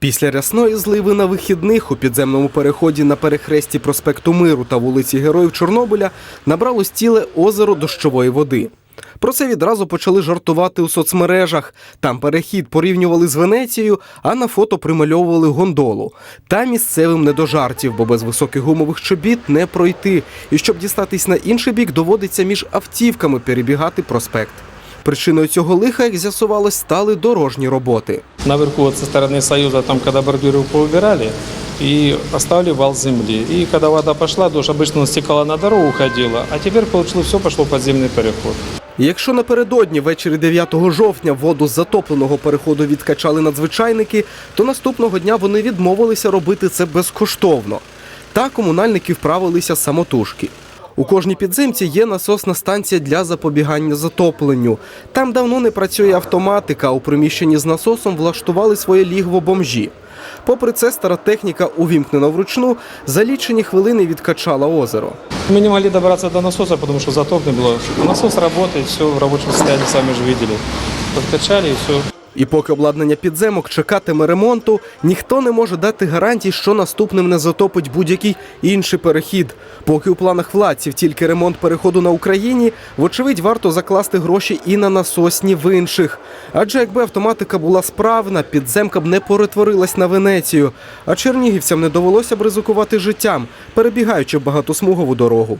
Після рясної зливи на вихідних у підземному переході на перехресті проспекту Миру та вулиці Героїв Чорнобиля набралось ціле озеро дощової води. Про це відразу почали жартувати у соцмережах. Там перехід порівнювали з Венецією, а на фото примальовували гондолу. Та місцевим не до жартів, бо без високих гумових чобіт не пройти. І щоб дістатись на інший бік, доводиться між автівками перебігати проспект. Причиною цього лиха, як з'ясувалось, стали дорожні роботи. Наверху вот со стороны Союза, там, когда бордюры поубирали, и оставили вал земли. И когда вода пошла, дождь обычно он стекала на дорогу, уходила, а теперь получилось все, пошло подземный переход. І Якщо напередодні ввечері 9 жовтня воду з затопленого переходу відкачали надзвичайники, то наступного дня вони відмовилися робити це безкоштовно. Та комунальники вправилися самотужки. У кожній підземці є насосна станція для запобігання затопленню. Там давно не працює автоматика, у приміщенні з насосом влаштували своє лігво бомжі. Попри це, стара техніка, увімкнена вручну, за лічені хвилини відкачала озеро. Мы не могли добраться до насоса, потому что затоплено было. Насос работает, все в рабочем состоянии, сами же видели. Подкачали и все. І поки обладнання підземок чекатиме ремонту, ніхто не може дати гарантій, що наступним не затопить будь-який інший перехід. Поки у планах владців тільки ремонт переходу на Україні, вочевидь, варто закласти гроші і на насосні в інших. Адже якби автоматика була справна, підземка б не перетворилась на Венецію, а чернігівцям не довелося б ризикувати життям, перебігаючи багатосмугову дорогу.